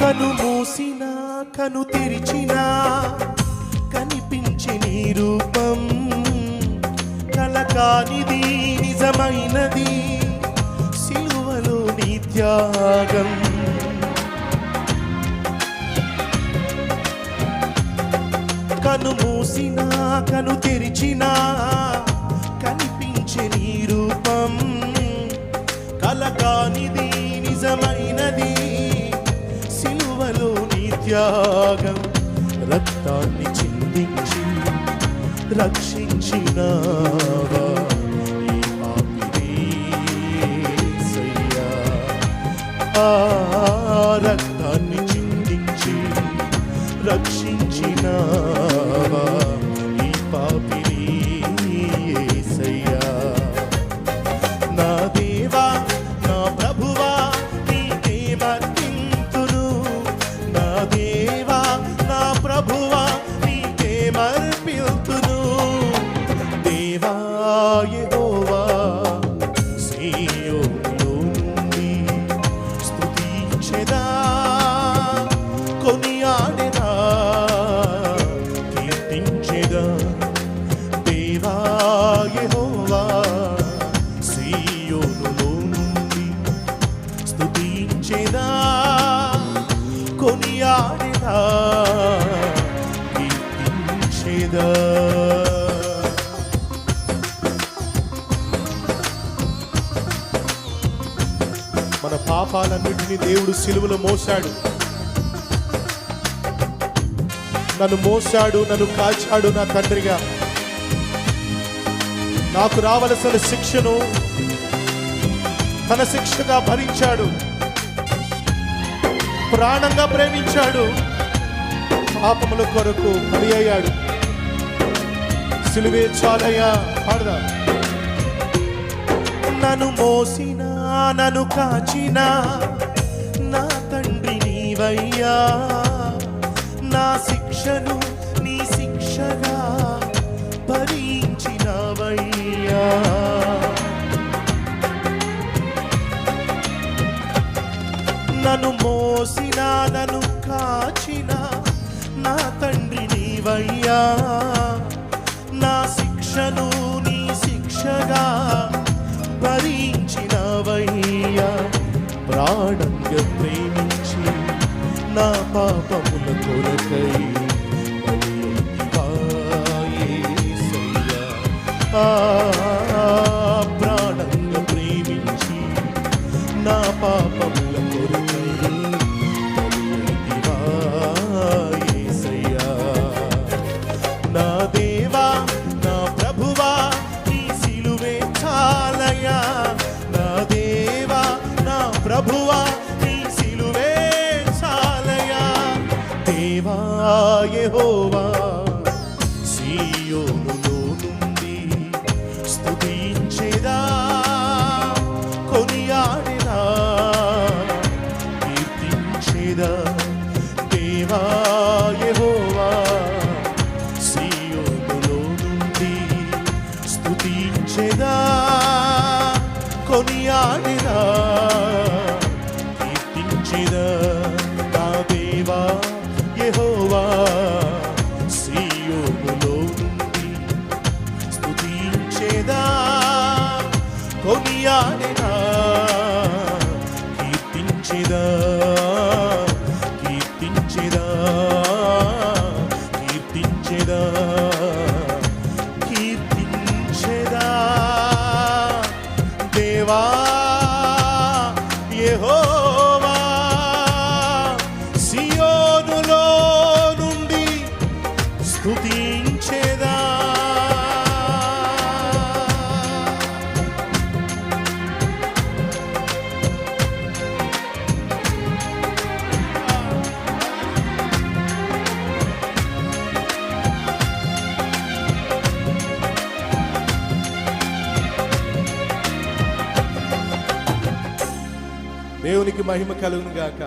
కను మూసిన కను తెరిచిన కనిపించి నీ రూపం కలకానిది నిజమైనది సిలువలో నీ త్యాగం. కను మూసిన కను తెరిచినా త్యాగం రక్తాన్ని చిందించి రక్షించినావా ఈ పాపిని యేసయ్యా. రక్తాన్ని చిందించి రక్షించినావా యెహోవా సీయోనులో నుండి స్తుతించెదా కొనియాడెదా కీర్తించెదా మన పాపాలన్నింటినీ దేవుడు సిలువలో మోసాడు నన్ను మోసాడు నన్ను కాల్చాడు నా తండ్రిగా. నాకు రావలసిన శిక్షను తన శిక్షగా భరించాడు. ప్రాణంగా ప్రేమించాడు. పాపముల కొరకు బలి అయ్యాడు. సిలువే చాలయ్యా పాడదా. నన్ను మోసిన నన్ను కాచిన నా తండ్రి నీవయ్యా. నా శిక్షను నీ శిక్షగా భరించి అయ్యా నా శిక్షను నీ శిక్షగా భరించినవయ్యా. ప్రాణంగా ప్రేమించి నా పాపముల కొరకై ఆ ప్రాణంగా ప్రేమించి నా పాపముల యెహోవా సీయోనులో నుండి స్తుతించెదా కొనియాడెదా కీర్తించెదా దేవా యెహోవా సీయోనులో నుండి స్తుతించెదా కొనియాడెదా కీర్తించెదా నా దేవా? కీర్తించెదా కీర్తించెదా కీర్తించెదా కీర్తించెదా. దేవా దేవునికి మహిమ కలుగును గాక